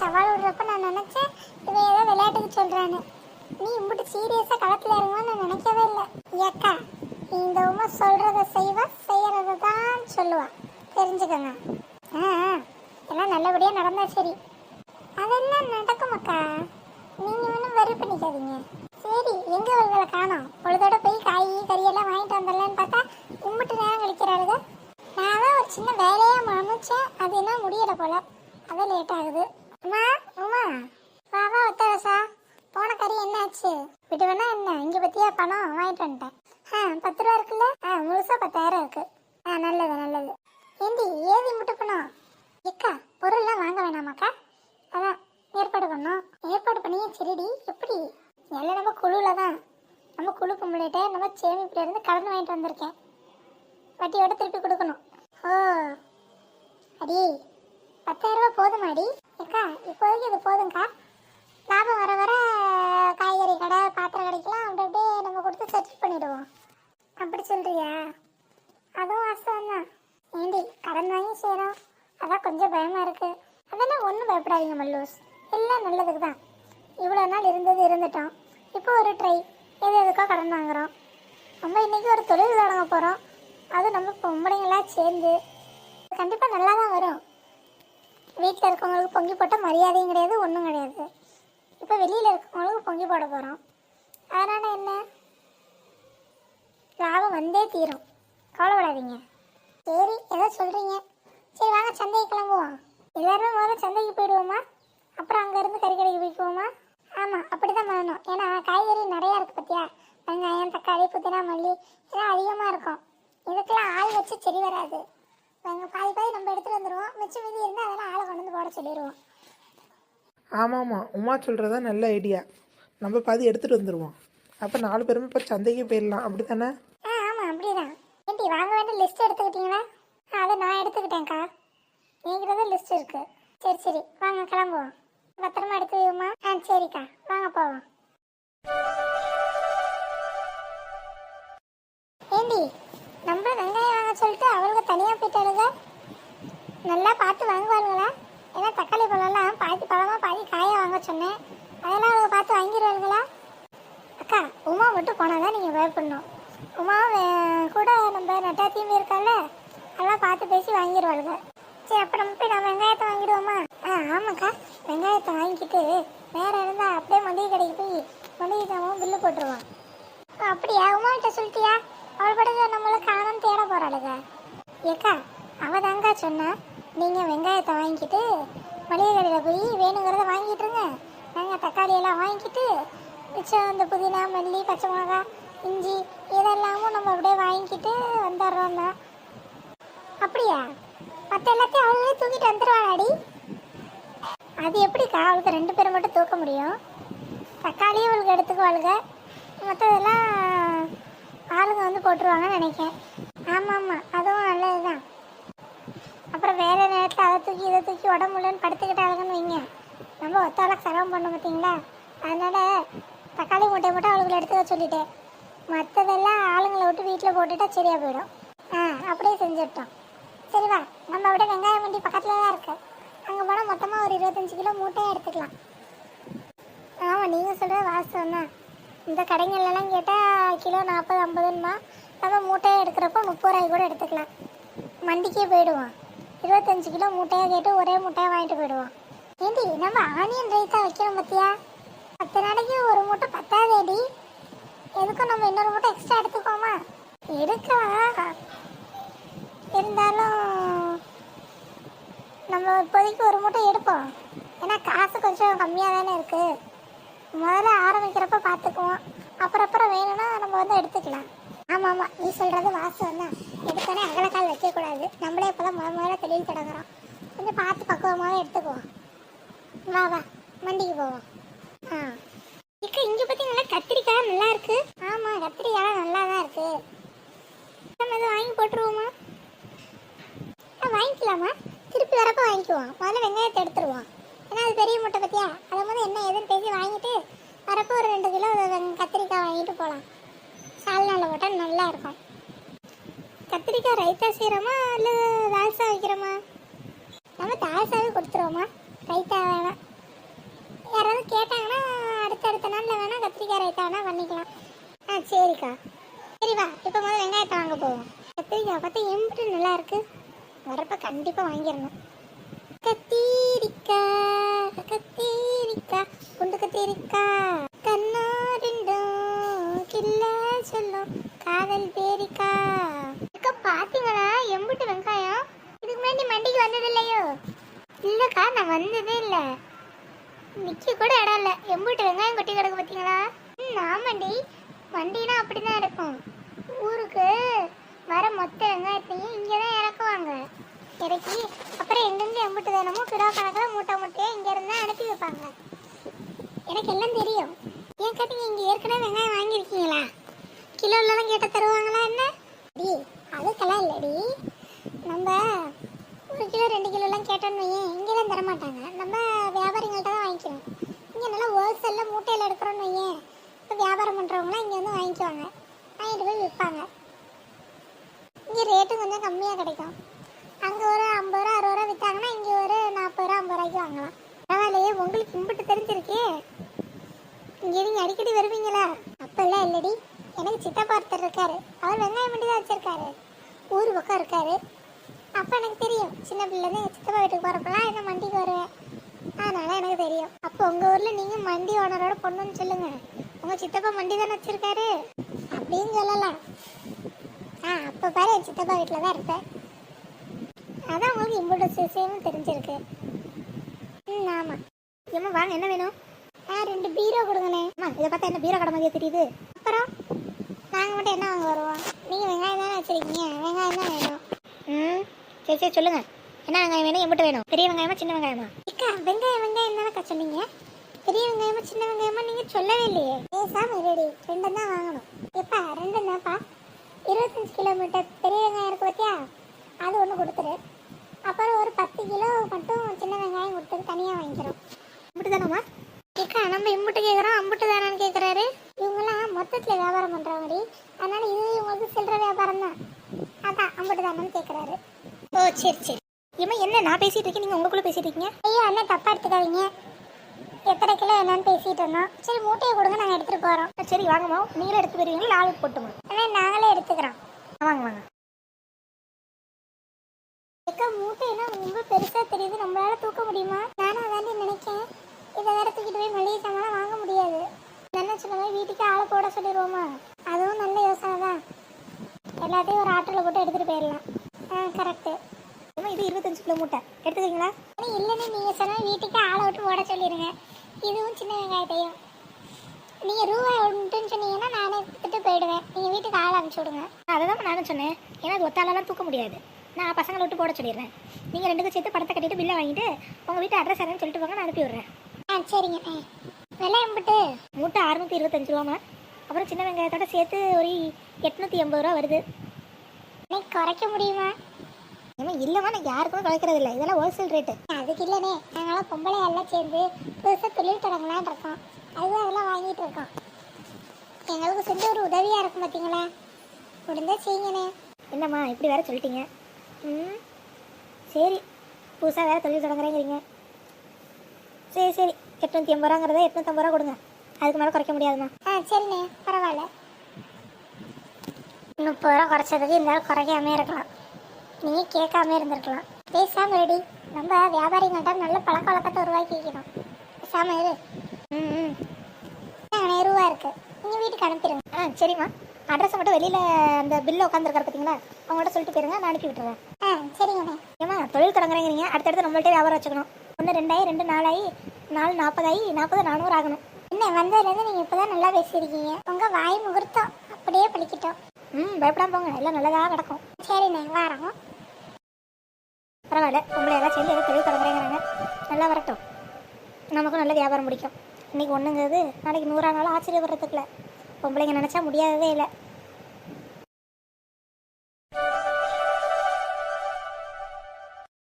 சவால் விடுறப்ப நான் நினைச்சேன் இவன் ஏதோ விளையாட்டுக்கு சொல்றான்னு. நீ இம்பிட்டு சீரியஸா களத்துல இறங்குவான்னு நான் நினைக்கவே இல்லை. ஏக்கா இந்த உமா சொல்றத செய்வா செய்யறத தான் சொல்லுவான் தெரிஞ்சுக்கோங்க. ஆ ஆ, எல்லாம் நல்லபடியா நடந்தா சரி. அதெல்லாம் நடக்கும் அக்கா. நீங்க ஒன்றும் வரி பண்ணிக்காதீங்க. சரி எங்க அவர்களை காணோம்? பொழுதோட போய் காய் கறியெல்லாம் வாங்கிட்டு வந்துடலான்னு பார்த்தா கும்பிட்டு நேரம் கழிக்கிறாளுங்க நான் தான் ஒரு சின்ன வேலையா மனுச்சேன் அது என்ன முடியலை போல. அதான் லேட் ஆகுது. அம்மா உமா வா வா ஒத்தரசா போன கறி என்னாச்சு? விட்டு வேணா என்ன? இங்க பத்தியா பணம் வாங்கிட்டு வந்துட்டேன். ஆ பத்து ரூபா இருக்குல்ல? ஆ முழுசா பத்தாயிரம் இருக்கு. ஆ நல்லது நல்லது. ஏண்டி ஏதி முட்டு பணம் எக்கா பொருள்லாம் வாங்க வேணாமாக்கா? அதான் ஏற்பாடு பண்ணோம். ஏற்பாடு பண்ணியே சரிடி. எப்படி? எல்லாம் நம்ம குழுவில் தான் நம்ம குழு கும்பலிட்ட நம்ம சேமிப்புல இருந்து கடன் வாங்கிட்டு வந்திருக்கேன். வட்டியோட திருப்பி கொடுக்கணும். ஓ. அடி பத்தாயிரம் ரூபாய் போதுமாடி? அக்கா இப்போதைக்கு இது போதுங்க்கா லாபம் வர வர காய்கறி கடை பாத்திரம் கடைக்கெல்லாம் அப்படி அப்படியே நம்ம கொடுத்து செட்டில் பண்ணிவிடுவோம் அப்படி சொல்கிறியா அதுவும் வாஸ்தவம் தான் ஏண்டி கடன் வாங்கி செய்கிறோம் அதான் கொஞ்சம் பயமாக இருக்குது அதெல்லாம் ஒன்றும் பயப்படாதீங்க மல்லூஸ். எல்லாம் நல்லதுக்கு தான். இவ்வளோ நாள் இருந்தது இருந்துட்டோம். இப்போ ஒரு ட்ரை எது எதுக்கோ கடன் வாங்குகிறோம் நம்ம இன்றைக்கி ஒரு தொழில் தொடங்க போகிறோம் அது நம்ம பொம்பளைங்களாம் சேர்ந்து. கண்டிப்பாக நல்லா தான் வரும். வீட்டில் இருக்கவங்களுக்கு பொங்கி போட்டால் மரியாதையும் கிடையாது ஒன்றும் கிடையாது. இப்போ வெளியில் இருக்கவங்களுக்கு பொங்கி போட போகிறோம் அதனால் என்ன? லாபம் வந்தே தீரும். கவலைப்படாதீங்க. சரி ஏதோ சொல்கிறீங்க சரி வாங்க சந்தைக்கு கிளம்புவோம். எல்லாருமே முதல்ல சந்தைக்கு போயிடுவோமா? அப்புறம் அங்கேருந்து கறி கடைக்கு போய்க்குவோமா ஆமாம் அப்படி தான் பண்ணணும். ஏன்னா காய்கறி நிறையா இருக்குது பார்த்தியா வெங்காயம் தக்காளி புதினா மல்லி இதெல்லாம் அதிகமாக இருக்கும். இதுக்கெல்லாம் ஆள் வச்சு சரி வராது வெங்க பாதி பாதி நம்ம எடுத்துகிட்டு வந்துடுவோம் மிச்சம் மீதி இருந்தால் அதெல்லாம் சொல்லிடுவோம் ஆமாம்மா உமா சொல்கிறதா நல்ல ஐடியா நம்ம பாதி எடுத்துகிட்டு வந்துடுவோம் அப்போ நாலு பேருமே இப்போ சந்தைக்கு போயிடலாம். அப்படி தானே ஆ ஆமாம் அப்படிதான். ஏண்டி வாங்க வேண்டிய லிஸ்ட் எடுத்துக்கிட்டீங்களா? அதை நான் எடுத்துக்கிட்டேன்க்கா. நீங்கிட்ட தான் லிஸ்ட் இருக்கு. சரி சரி. வாங்க கிளம்புவோம். பத்திரமா எடுத்து வையுமா? ஆ சரிக்கா. வாங்க போவோம். ஏண்டி நம்ம வெங்காயம் வாங்க சொல்லிட்டு அவளுக்கு தனியாக போயிட்டாளுங்க? நல்லா பார்த்து வாங்குவாளுங்களா? ஏன்னா தக்காளி பழம்லாம் பாதி பழமா பாதி காயை வாங்க சொன்னேன். அதெல்லாம் அவங்க பார்த்து வாங்கிடுவாளுங்களா அக்கா உமா மட்டும் போனாதான் நீங்கள் பயப்படணும். உமா கூட நம்ம நட்டாத்தையும் இருக்கால அதெல்லாம் பார்த்து பேசி வாங்கிடுவாளுங்க. சரி அப்போ நம்ம போய் நான் வெங்காயத்தை வாங்கிடுவோமா? ஆ ஆமாக்கா. வெங்காயத்தை வாங்கிட்டு வேற இருந்தால் அப்படியே மளிகை கடைக்கு போய் மளிகை சாமான் பில்லு போட்டுருவோம் அப்படியா? உமாட்ட சொல்லிட்டியா? அவள் படத்தை நம்மளை காணும் தேட போகிறாளுங்க ஏக்கா அவள் தாங்க சொன்னா. நீங்கள் வெங்காயத்தை வாங்கிட்டு மளிகை கடையில் போய் வேணுங்கிறத வாங்கிட்டுருங்க நாங்கள் தக்காளி எல்லாம் வாங்கிட்டு மிச்சம் அந்த புதினா மல்லி பச்சை மிளகா இஞ்சி இதெல்லாமும் நம்ம அப்படியே வாங்கிட்டு வந்துடுறோம் தான் அப்படியா? மற்ற எல்லாத்தையும் அவங்களே தூக்கிட்டு வந்துடுவாளாடி அது எப்படிக்கா அவளுக்கு ரெண்டு பேரும் மட்டும் தூக்க முடியும்? தக்காளியும் அவளுக்கு எடுத்துக்குவாளுங்க மற்றதெல்லாம் ஆளுங்க வந்து போட்டுருவாங்கன்னு நினைக்கிறேன் ஆமாம் ஆமாம் அதுவும் நல்லது தான் அப்புறம் வேலை நேரத்தில் அதை தூக்கி இதை தூக்கி உடம்புலன்னு படுத்துக்கிட்டாங்கன்னு வைங்க. நம்ம ஒத்தால சிரமம் பண்ண பார்த்தீங்களா? அதனால தக்காளி மூட்டை மட்டும் அவளுக்கு எடுத்துக்க சொல்லிட்டேன். மற்றதெல்லாம் ஆளுங்களை விட்டு வீட்டில் போட்டுட்டா சரியா போயிடும். ஆ அப்படியே செஞ்சுட்டோம். சரி வா நம்ம விட வெங்காயம் வண்டி பக்கத்தில் தான் இருக்கு. அங்கே போனால் மொத்தமாக ஒரு இருபத்தஞ்சு கிலோ மூட்டையாக எடுத்துக்கலாம். ஆமாம் நீங்கள் சொல்கிற வாசம் தான். இந்த கடைங்கள்லாம் கேட்டால் கிலோ நாற்பது ஐம்பதுன்னா நம்ம மூட்டையை எடுக்கிறப்போ முப்பது ரூபாய் கூட எடுத்துக்கலாம். மண்டிக்கே போயிடுவான் இருபத்தஞ்சு கிலோ மூட்டையாக கேட்டு ஒரே மூட்டையாக வாங்கிட்டு போயிடுவோம். ஏண்டி நம்ம ஆனியன் ரைத்தா வைக்கிறோம் பார்த்தியா பத்து நாளைக்கு ஒரு மூட்டை பத்தாதேடி. எதுக்கும் நம்ம இன்னொரு மூட்டை எக்ஸ்ட்ரா எடுத்துக்கோமா எடுக்கலாம். இருந்தாலும் நம்ம இப்போதைக்கு ஒரு மூட்டை எடுப்போம். ஏன்னா காசு கொஞ்சம் கம்மியாக தானே இருக்கு. முதல்ல ஆரம்பிக்கிறப்ப பார்த்துக்குவோம். அப்புறம் அப்புறம் வேணும்னா நம்ம வந்து எடுத்துக்கலாம். ஆமாம் ஆமாம் நீ சொல்கிறது வாசம் தான் எடுத்தோடனே அகலக்கால் வைக்கக்கூடாது. நம்மளே இப்போ தான் முதல் முதல்ல தொழில் தொடங்குறோம் கொஞ்சம் பார்த்து பக்குவமாக எடுத்துக்குவோம். வா வா. மண்டிக்கு போவோம். ஆ. இக்க இங்கே பார்த்தீங்கன்னா கத்திரிக்காய் நல்லா இருக்கு. ஆமாம் கத்திரிக்காய் நல்லா தான் இருக்கு. நம்ம எதுவும் வாங்கி போட்டுருவோமா? ஆ வாங்கிக்கலாமா? திருப்பி வரப்போ வாங்கிக்குவோம். முதல்ல வெங்காயத்தை எடுத்துருவோம். ஏன்னா அது பெரிய முட்டை பற்றியா அதை முதல்ல என்ன ஏதுன்னு பேசி வாங்கிட்டு வரப்போ ஒரு ரெண்டு கிலோ கத்திரிக்காய் வாங்கிட்டு போகலாம் சால்னால போட்டால் நல்லா இருக்கும். கத்திரிக்காய் ரைத்தா செய்கிறோமா இல்லை தால்சா வைக்கிறோமா? நம்ம தால்சாவே கொடுத்துருவோமா? ரைத்தா வேணாம் யாராவது கேட்டாங்கன்னா அடுத்த அடுத்த நாளில் வேணால் கத்திரிக்காய் ரைத்தா வேணால் பண்ணிக்கலாம். ஆ சரிக்கா. சரி வா இப்போ முதல்ல வெங்காயத்தை வாங்க போவோம். கத்திரிக்காய் பார்த்தா எம்பிட்டு நல்லா இருக்குது வரப்போ கண்டிப்பாக வாங்கிடணும். கத்தீரிக்காய் கத்தீரிக்காய் குண்டு கத்தீரிக்காய். கண்ணா ரெண்டும் கில்ல சொல்லும். காதல் பேரிக்கா அக்கா பாத்தீங்களா எம்பிட்டு வெங்காயம் வண்டிக்கு வந்தது இல்லையோ இல்லக்கா நான் வந்ததே இல்ல. நிக்க கூட இடம் இல்ல. எம்பிட்டு வெங்காயம் கொட்டி கிடக்கு பாத்தீங்களா? ம், ஆமாண்டி. வண்டினா அப்படிதான் இருக்கும். ஊருக்கு வர மொத்த வெங்காயத்தையும் இங்கே தான் இறக்குவாங்க. இறக்கி அப்புறம் எங்கெங்க எம்பிட்டு வேணுமோ கிலோ கணக்கில் மூட்டை மூட்டையை இங்க இருந்து அனுப்பி வைப்பாங்க. எனக்கு எல்லாம் தெரியும். ஏன் கேட்டீங்க இங்க ஏற்கனவே வெங்காயம் வாங்கியிருக்கீங்களா? கிலோலாம் கேட்ட தருவாங்களா என்ன? டி அதுக்கெல்லாம் இல்லடி. நம்ம ஒரு கிலோ ரெண்டு கிலோலாம் கேட்டோன்னு வையேன் இங்கெல்லாம் தர மாட்டாங்க நம்ம வியாபாரிகள்ட்ட தான் வாங்கிக்கணும் இங்கே நல்லா ஹோல்சேலில் மூட்டையில் எடுக்கிறோன்னு வையேன். இப்போ வியாபாரம் பண்ணுறவங்களாம் இங்கே வந்து வாங்கிக்குவாங்க. வாங்கிட்டு போய் விற்பாங்க. இங்கே ரேட்டும் கொஞ்சம் கம்மியாக கிடைக்கும். அங்கே ஒரு ஐம்பது ரூபா அறுபது ரூபா விற்றாங்கன்னா இங்கே ஒரு நாற்பது ரூபா ஐம்பது ரூபாய்க்கு வாங்கலாம். பரவாயில்லையே உங்களுக்கு கும்பிட்டு தெரிஞ்சிருக்கே. இங்கே நீங்கள் அடிக்கடி வருவீங்களா? அப்போல்லாம் இல்லடி. எனக்கு சித்தப்பா ஒருத்தர் இருக்காரு. அவர் வெங்காயம் மட்டும் தான் வச்சுருக்காரு. ஊர் பக்கம் இருக்காரு. அப்போ எனக்கு தெரியும். சின்ன பிள்ளைலேருந்து எங்கள் சித்தப்பா வீட்டுக்கு போகிறப்பெல்லாம் என்ன மண்டிக்கு வருவேன் அதனால எனக்கு தெரியும். அப்போ உங்கள் ஊரில் நீங்கள் மண்டி ஓனரோட பொண்ணுன்னு சொல்லுங்கள் உங்கள் சித்தப்பா மண்டி தானே வச்சுருக்காரு? அப்படின்னு சொல்லலாம் ஆ அப்போ பாரு என் சித்தப்பா வீட்டில் தான் இருப்பேன் அதான் உங்களுக்கு இம்போட விஷயமும் தெரிஞ்சிருக்கு. ம் ஆமாம் ஏம்மா வாங்க என்ன வேணும்? ஆ ரெண்டு பீரோ கொடுங்கண்ணே. அம்மா இதை பார்த்தா என்ன பீரோ கடை மாதிரியே தெரியுது. அப்புறம் நாங்கள் மட்டும் என்ன வாங்க வருவோம்? நீங்கள் வெங்காயம் தானே வச்சுருக்கீங்க. வெங்காயம் தான் வேணும். ம்? சரி சரி சொல்லுங்க. என்ன வெங்காயம் வேணும்? எம்பிட்டு வேணும். பெரிய வெங்காயமா சின்ன வெங்காயமா? அக்கா வெங்காயம் வெங்காயம் தானேக்கா சொன்னீங்க? பெரிய வெங்காயமா சின்ன வெங்காயமா நீங்கள் சொல்லவே இல்லையே. பேசாம ரெடி ரெண்டு தான் வாங்கணும். எப்பா ரெண்டு தான்ப்பா. இருபத்தஞ்சு கிலோமீட்டர் பெரிய வெங்காயம் இருக்கு பார்த்தியா அது ஒன்று கொடுத்துரு. அப்புறம் ஒரு பத்து கிலோ மட்டும் சின்ன வெங்காயம் கொடுத்துரு தனியாக வாங்கிக்கிறோம். இப்படி தானம்மா? கேக்கா நம்ம இம்புட்டு கேட்குறோம் சரி சரி. இவன் என்ன நான் பேசிட்டு இருக்கேன் நீங்கள் உங்களுக்குள்ள பேசிட்டு இருக்கீங்க? ஐயா அண்ணன் தப்பா எடுத்துக்காதீங்க. எத்தனை கிலோ என்னன்னு பேசிட்டு இருந்தோம் சரி மூட்டையை கொடுங்க நாங்கள் எடுத்துகிட்டு போகிறோம் சரி வாங்கம்மா நீங்களே எடுத்து போயிருவீங்களா? ஆளு போட்டுமா அண்ணா நாங்களே எடுத்துக்கிறோம். வாங்க வாங்க. அக்கா மூட்டைனா ரொம்ப பெருசா தெரியுது. நம்மளால தூக்க முடியுமா? நானும் அதாண்டி நினைக்கேன். இதை வேற தூக்கிட்டு போய் மளிகை சாமான் வாங்க முடியாது. என்ன சொன்ன வீட்டுக்கு ஆளை போட சொல்லிடுவோமா? அதுவும் நல்ல யோசனை தான் எல்லாத்தையும் ஒரு ஆட்டோல போட்டு எடுத்துட்டு போயிடலாம். ஆ கரெக்டு இது இருபத்தஞ்சு கிலோ மூட்டை. எடுத்துக்கிறீங்களா? இல்லைன்னு நீங்கள் சொன்ன வீட்டுக்கு ஆளை விட்டு போட சொல்லிடுங்க இதுவும் சின்ன வெங்காயத்தையும் நீங்கள் ரூபாய் ஒன்றுன்னு சொன்னீங்கன்னா நானே கொடுத்துட்டு போயிடுவேன். நீங்கள் வீட்டுக்கு ஆள் அனுப்பிச்சி விடுங்க. அதை தான் நானும் சொன்னேன். ஏன்னா அது ஒத்தாலெல்லாம் தூக்க முடியாது. நான் பசங்களை விட்டு போட சொல்லிடுறேன். நீங்கள் ரெண்டுக்கும் சேர்த்து படத்தை கட்டிட்டு பில்லை வாங்கிட்டு உங்கள் வீட்டு அட்ரஸ் என்னன்னு சொல்லிட்டு போங்க நான் அனுப்பி விட்றேன். ஆ சரிங்க. விலை எம்பிட்டு மூட்டை அறுநூற்றி இருபத்தஞ்சு ரூபாமா அப்புறம் சின்ன வெங்காயத்தோட சேர்த்து ஒரு எட்நூற்றி எண்பது ரூபா வருது. குறைக்க முடியுமா? ஏமா இல்லைம்மா நான் யாருக்குமே குறைக்கிறது இல்லை இதெல்லாம் ஹோல்சேல் ரேட்டு அதுக்கு இல்லைனே நாங்களாம் பொம்பளை எல்லாம் சேர்ந்து புதுசாக தொழில் தொடங்கலான் இருக்கோம். அதுதான் அதெல்லாம் வாங்கிட்டு இருக்கோம். எங்களுக்கு செஞ்ச ஒரு உதவியாக இருக்கும் பார்த்தீங்களா முடிஞ்சா செய்யுங்கண்ணே. என்னம்மா இப்படி வேற சொல்லிட்டீங்க? ம்? சரி. புதுசாக வேறு தொழில் தொடங்குறேங்கிறீங்க. சரி சரி. எட்நூற்றி எண்பது ரூபாங்கிறத எட்நூற்றம்பது ரூபா கொடுங்க. அதுக்கு மேலே குறைக்க முடியாதும்மா ஆ சரிண்ணே. பரவாயில்ல. முப்பது ரூபா குறைச்சதுக்கு இந்த அளவு குறைக்காம இருக்கலாம். நீங்கள் கேட்காம இருந்திருக்கலாம். பேசாம ரெடி நம்ம வியாபாரிகள்ட்ட நல்ல பழக்க வழக்கத்தை உருவாக்கிக்கணும் பேசாம இரு. ம் ரூபா இருக்கு. நீங்கள் வீட்டுக்கு அனுப்பிடுங்க ஆ சரிம்மா. அட்ரஸை மட்டும் வெளியில் அந்த பில்லு உட்காந்துருக்காரு பார்த்தீங்களா அவங்கள்ட்ட சொல்லிட்டு போயிருங்க நான் அனுப்பி விட்டுறேன். ஆ சரிங்கண்ணே. ஏம்மா தொழில் தொடங்குறேங்கிறீங்க. அடுத்தடுத்து நம்மள்ட்ட வியாபாரம் வச்சுக்கணும். ஒன்று ரெண்டாயி ரெண்டு நாலாயி நாலு நாற்பதாயி நாற்பது நானூறு ஆகணும். என்ன வந்ததுலேருந்து நீங்கள் இப்போ தான் நல்லா பேசியிருக்கீங்க? உங்கள் வாய் முகூர்த்தம். அப்படியே பழிக்கிட்டோம். ம் பயப்படாம போங்க. எல்லாம் நல்லதாக நடக்கும். சரிண்ணே வாரோம். பரவாயில்ல உங்களை எல்லாம் சேர்ந்து எதுவும் தெளிவு தொடங்குறேங்கிறாங்க நல்லா வரட்டும். நமக்கும் நல்ல வியாபாரம் பிடிக்கும் இன்னைக்கு ஒன்றுங்கிறது நாளைக்கு நூறா நாள் ஆச்சரியப்படுறதுக்குல பொம்பளைங்க நினச்சா முடியாததே இல்லை.